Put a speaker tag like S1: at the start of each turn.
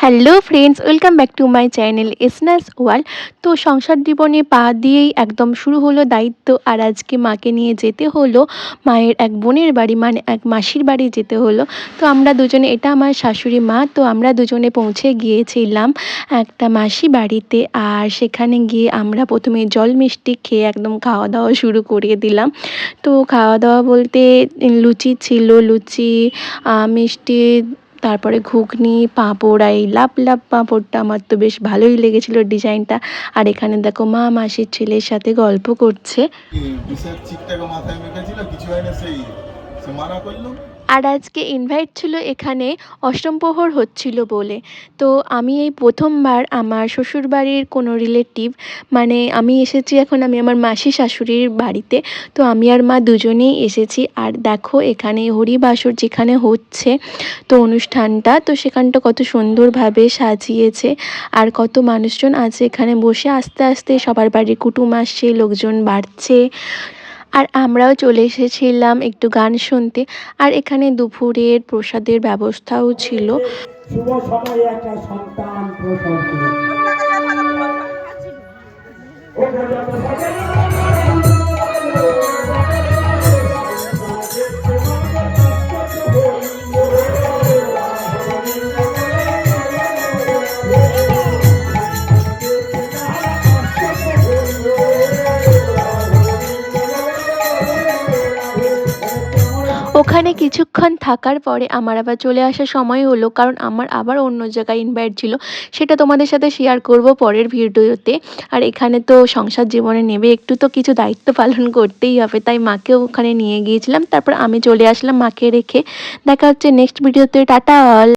S1: Hello friends welcome back to my channel এসনাস world তো সংসার জীবনে পা দিয়েই একদম শুরু হলো দায়িত্ব, আর আজকে মাকে নিয়ে যেতে হলো, মায়ের এক বোনের বাড়ি মানে এক মাসির বাড়ি যেতে হলো। তো আমরা দুজনে, এটা আমার শাশুড়ি মা, তো আমরা দুজনে পৌঁছে গিয়েছিলাম একটা মাসি বাড়িতে, আর সেখানে গিয়ে আমরা প্রথমে জল মিষ্টি খেয়ে একদম খাওয়া দাওয়া শুরু করিয়ে দিলাম। তো খাওয়া দাওয়া বলতে, লুচি ছিল, লুচি মিষ্টি তারপরে ঘুগনি, পাঁপড়, আর এই লাভ লাভ পাঁপড়টা আমার তো বেশ ভালোই লেগেছিল ডিজাইনটা। আর এখানে দেখো মা মাসির ছেলের সাথে গল্প করছে।
S2: কিছু সেই মানা করল
S1: আর আজকে ইনভাইট ছিল এখানে অষ্টম প্রহর হচ্ছিল বলে। তো আমি এই প্রথমবার আমার শ্বশুরবাড়ির কোনো রিলেটিভ মানে আমি এসেছি এখন আমি আমার মাসি শাশুড়ির বাড়িতে, তো আমি আর মা দুজনেই এসেছি। আর দেখো এখানে হরিবাসর যেখানে হচ্ছে তো অনুষ্ঠানটা, তো সেখানটা কত সুন্দরভাবে সাজিয়েছে। আর কত মানুষজন আছে এখানে বসে, আস্তে আস্তে সবার বাড়ির কুটুম আসছে, লোকজন বাড়ছে। আর আমরাও চলে এসেছিলাম একটু গান শুনতে। আর এখানে দুপুরের প্রসাদের ব্যবস্থাও ছিল।
S3: শুভ একটা সন্তান
S1: ওখানে কিছুক্ষণ থাকার পরে আমার আবার চলে আসার সময় হলো, কারণ আমার আবার অন্য জায়গায় ইনভাইট ছিল। সেটা তোমাদের সাথে শেয়ার করব পরের ভিডিওতে। আর এখানে তো সংসার জীবনে নেবে, একটু তো কিছু দায়িত্ব পালন করতেই হবে। তাই মাকেও ওখানে নিয়ে গিয়েছিলাম, তারপর আমি চলে আসলাম মাকে রেখে। দেখা হচ্ছে নেক্সট ভিডিওতে টাটা! অল